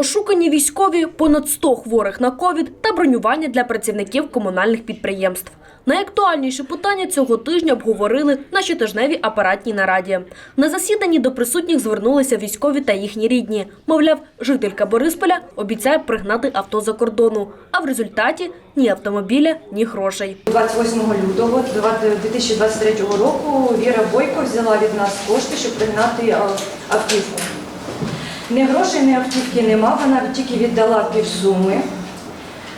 Ошукані військові, понад 100 хворих на ковід та бронювання для працівників комунальних підприємств. Найактуальніші питання цього тижня обговорили на щотижневій апаратній нараді. На засіданні до присутніх звернулися військові та їхні рідні. Мовляв, жителька Борисполя обіцяє пригнати авто за кордону, а в результаті ні автомобіля, ні грошей. 28 лютого 2023 року Віра Бойко взяла від нас кошти, щоб пригнати автівку. Ні грошей, ні автівки нема, вона тільки віддала півсуми.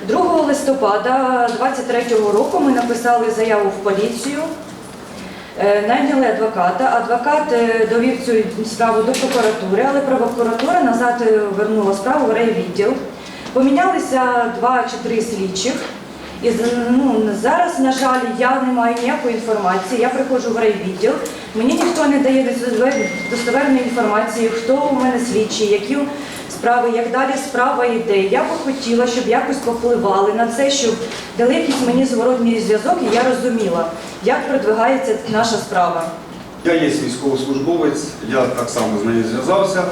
2 листопада 2023 року ми написали заяву в поліцію, е, найняли адвоката. Адвокат е, довів цю справу до прокуратури, але прокуратура назад е, вернула справу в райвідділ. Помінялися два чи три слідчих. І ну, зараз, на жаль, я не маю ніякої інформації. Я приходжу в райвідділ. Мені ніхто не дає достовер- достовірної інформації, хто у мене слідчий, які справи, як далі справа йде. Я би хотіла, щоб якось попливали на це, щоб дали якийсь мені зворотній зв'язок, і я розуміла, як продвигається наша справа. Я є військовослужбовець, я так само з нею зв'язався,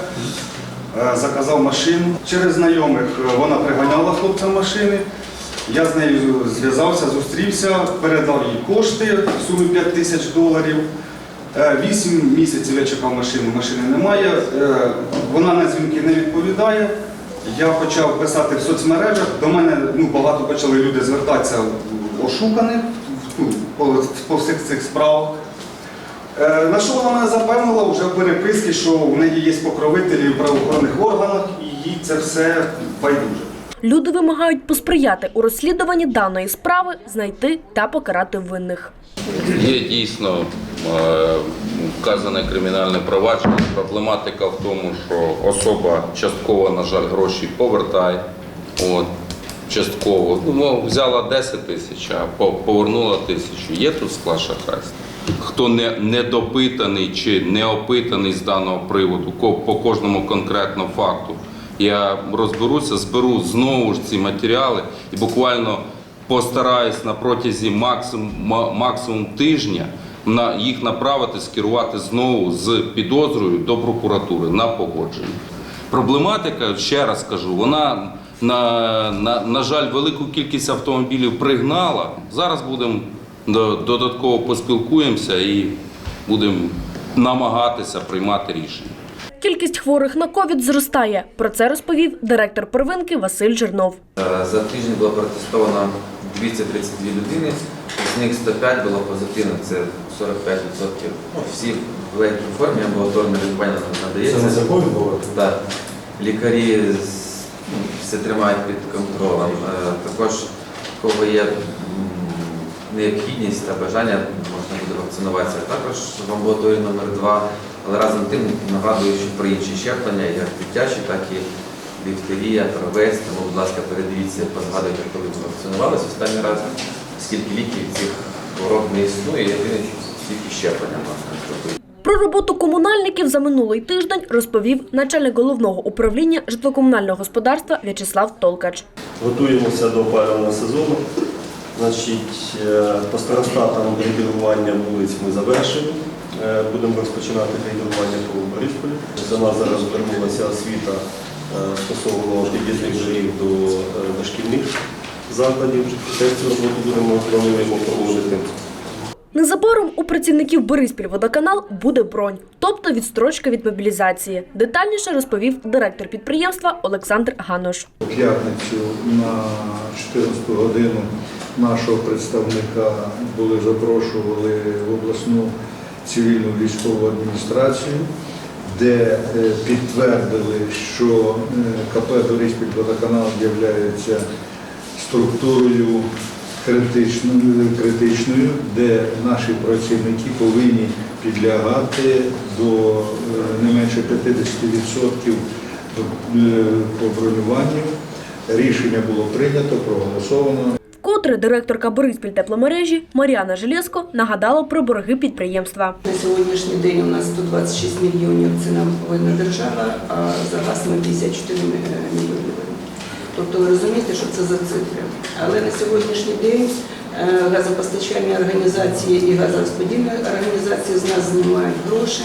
е, заказав машину. Через знайомих е, вона приганяла хлопцям машини. Я з нею зв'язався, зустрівся, передав їй кошти в сумі 5 тисяч доларів. Е, Вісім місяців я чекав машину, машини немає. Е, Вона на дзвінки не відповідає. Я почав писати в соцмережах. До мене ну, багато почали люди звертатися ошуканих ну, по, всіх цих справах. Е, На що вона мене запевнила вже в переписці, що в неї є покровителі в правоохоронних органах і їй це все байдуже. Люди вимагають посприяти у розслідуванні даної справи, знайти та покарати винних. Є дійсно е, вказане кримінальне провадження. Проблематика в тому, що особа частково, на жаль, гроші повертає. От, частково. Ну, взяла 10 тисяч, а по- повернула тисячу. Є тут склад шахрайства. Хто не, недопитаний чи не опитаний з даного приводу по кожному конкретному факту, я розберуся, зберу знову ж ці матеріали і буквально постараюсь на протязі максимум, максимум тижня на їх направити, скерувати знову з підозрою до прокуратури на погодження. Проблематика, ще раз кажу, вона на, на, на жаль, велику кількість автомобілів пригнала. Зараз будемо додатково поспілкуємося і будемо намагатися приймати рішення. Кількість хворих на ковід зростає. Про це розповів директор первинки Василь Жирнов. Е, За тиждень було протестовано 232 людини, з них 105 було позитивних, це 45%. Ну, всі в легкій формі амбулаторне лікування надається. Це не закон було? Так. Лікарі ну, все тримають під контролем. Е, Також, кого є необхідність та бажання, можна буде вакцинуватися. Також в амбулаторії номер 2 але разом з тим нагадую, що про інші щеплення, як дитячі, так і дифтерія, правець. Тому, будь ласка, передивіться, позгадуйте, коли ви вакцинувалися останній раз, скільки ліків цих хвороб не існує, єдине, скільки щеплення можна зробити. Про роботу комунальників за минулий тиждень розповів начальник головного управління житлокомунального господарства В'ячеслав Толкач. Готуємося до опалювального сезону. Значить, е, по старостатам грейдерування вулиць ми завершили. Е, Будемо розпочинати грейдерування по Борисполі. До нас зараз звернулася освіта е, стосовно під'їзних доріг до е, дошкільних закладів. Цю роботу будемо плануємо проводити. Незабаром у працівників Бориспільводоканал буде бронь, тобто відстрочка від мобілізації. Детальніше розповів директор підприємства Олександр Ганош. У п'ятницю на 14 годину нашого представника були запрошували в обласну цивільну військову адміністрацію, де е, підтвердили, що е, КП Бориспіль-Водоканал є структурою критичною, критичною, де наші працівники повинні підлягати до е, не менше 50% е, по бронюванню. Рішення було прийнято, проголосовано. Вкотре директорка Бориспіль тепломережі Маріана Желєско нагадала про борги підприємства. На сьогоднішній день у нас 126 мільйонів це нам повинна держава, а за газ ми 54 мільйони. Тобто ви розумієте, що це за цифри. Але на сьогоднішній день е, газопостачальні організації і газорозподільні організації з нас знімають гроші.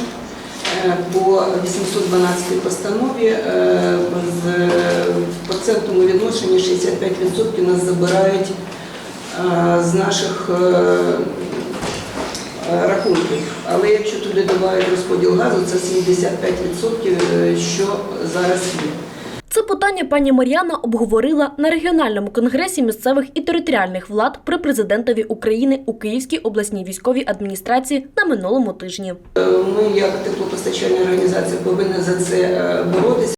Е, По 812 постанові е, з процентному відношенні 65% нас забирають з наших е, е, рахунків. Але якщо туди додають розподіл газу, це 75%, е, що зараз є. Це питання пані Мар'яна обговорила на регіональному конгресі місцевих і територіальних влад при президентові України у Київській обласній військовій адміністрації на минулому тижні. Ми, як теплопостачальна організація, повинні за це е, боротися.